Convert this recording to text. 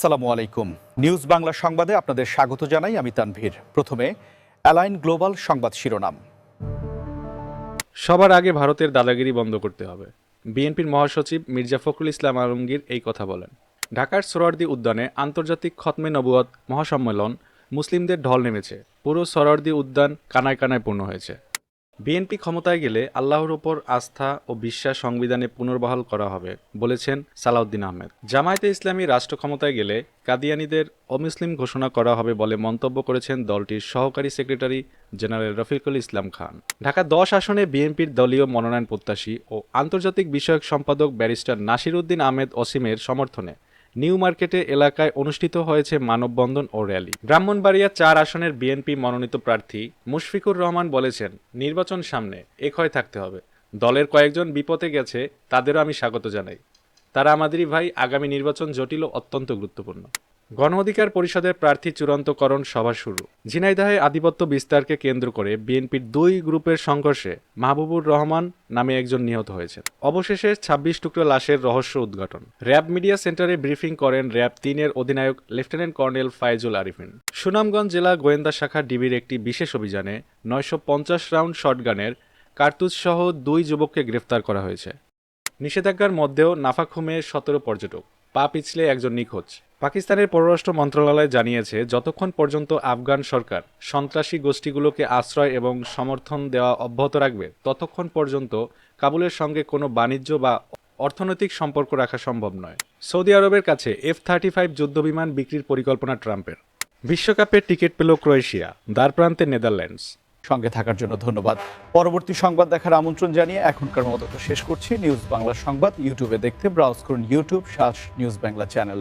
আসসালামু আলাইকুম। নিউজ বাংলা সংবাদে আপনাদের স্বাগত জানাই আমি তানভীর। প্রথমে, অ্যালাইন গ্লোবাল সংবাদ শিরোনাম। সবার আগে ভারতের দাদাগিরি বন্ধ করতে হবে। বিএনপির মহাসচিব মির্জা ফখরুল ইসলাম আলমগীর এই কথা বলেন। ঢাকার সোহরার্দি উদ্যানে আন্তর্জাতিক খতমে নবুয়ত মহাসম্মেলন মুসলিমদের ঢল নেমেছে। পুরো সোহরার্দি উদ্যান কানায় কানায় পূর্ণ হয়েছে। বিএনপি ক্ষমতায় গেলে আল্লাহর ওপর আস্থা ও বিশ্বাস সংবিধানে পুনর্বহাল করা হবে, বলেছেন সালাউদ্দিন আহমেদ। জামায়াতে ইসলামী রাষ্ট্র ক্ষমতায় গেলে কাদিয়ানিদের অমুসলিম ঘোষণা করা হবে বলে মন্তব্য করেছেন দলটির সহকারী সেক্রেটারি জেনারেল রফিকুল ইসলাম খান। ঢাকা দশ আসনে বিএনপির দলীয় মনোনয়ন প্রত্যাশী ও আন্তর্জাতিক বিষয়ক সম্পাদক ব্যারিস্টার নাসির উদ্দিন আহমেদ অসীমের সমর্থনে নিউ মার্কেটে এলাকায় অনুষ্ঠিত হয়েছে মানববন্ধন ও র্যালি। ব্রাহ্মণবাড়িয়া চার আসনের বিএনপি মনোনীত প্রার্থী মুশফিকুর রহমান বলেছেন, নির্বাচন সামনে একয় থাকতে হবে। দলের কয়েকজন বিপদে গেছে, তাদেরও আমি স্বাগত জানাই। তারা আমাদেরই ভাই, আগামী নির্বাচন জটিল অত্যন্ত গুরুত্বপূর্ণ। গণ অধিকার পরিষদের প্রার্থী চূড়ান্তকরণ সভা শুরু। ঝিনাইদহে আধিপত্য বিস্তারকে কেন্দ্র করে বিএনপির দুই গ্রুপের সংঘর্ষে মাহবুবুর রহমান নামে একজন নিহত হয়েছেন। অবশেষে ছাব্বিশ টুকরো লাশের রহস্য উদ্ঘাটন। র্যাব মিডিয়া সেন্টারে ব্রিফিং করেন র্যাব তিনের অধিনায়ক লেফটেন্যান্ট কর্নেল ফায়জুল আরিফিন। সুনামগঞ্জ জেলা গোয়েন্দা শাখা ডিবির একটি বিশেষ অভিযানে নয়শো পঞ্চাশ রাউন্ড শটগানের কার্তুজ সহ দুই যুবককে গ্রেফতার করা হয়েছে। নিষেধাজ্ঞার মধ্যেও নাফাখুমে সতেরো পর্যটক। পা পিছলে একজন নিখোঁজ। পাকিস্তানের পররাষ্ট্র মন্ত্রণালয় জানিয়েছে, যতক্ষণ পর্যন্ত আফগান সরকার সন্ত্রাসী গোষ্ঠীগুলোকে আশ্রয় এবং সমর্থন দেওয়া অব্যাহত রাখবে, ততক্ষণ পর্যন্ত কাবুলের সঙ্গে কোনো বাণিজ্য বা অর্থনৈতিক সম্পর্ক রাখা সম্ভব নয়। সৌদি আরবের কাছে এফ থার্টি ফাইভ যুদ্ধবিমান বিক্রির পরিকল্পনা ট্রাম্পের। বিশ্বকাপের টিকিট পেল ক্রোয়েশিয়া দ্বার প্রান্তে নেদারল্যান্ডস। সঙ্গে থাকার জন্য ধন্যবাদ। পরবর্তী সংবাদ দেখার আমন্ত্রণ জানিয়ে এখনকার মতো শেষ করছি। নিউজ বাংলা সংবাদ ইউটিউবে দেখতে, ব্রাউজ করুন ইউটিউব শ্বাস নিউজ বাংলা চ্যানেল।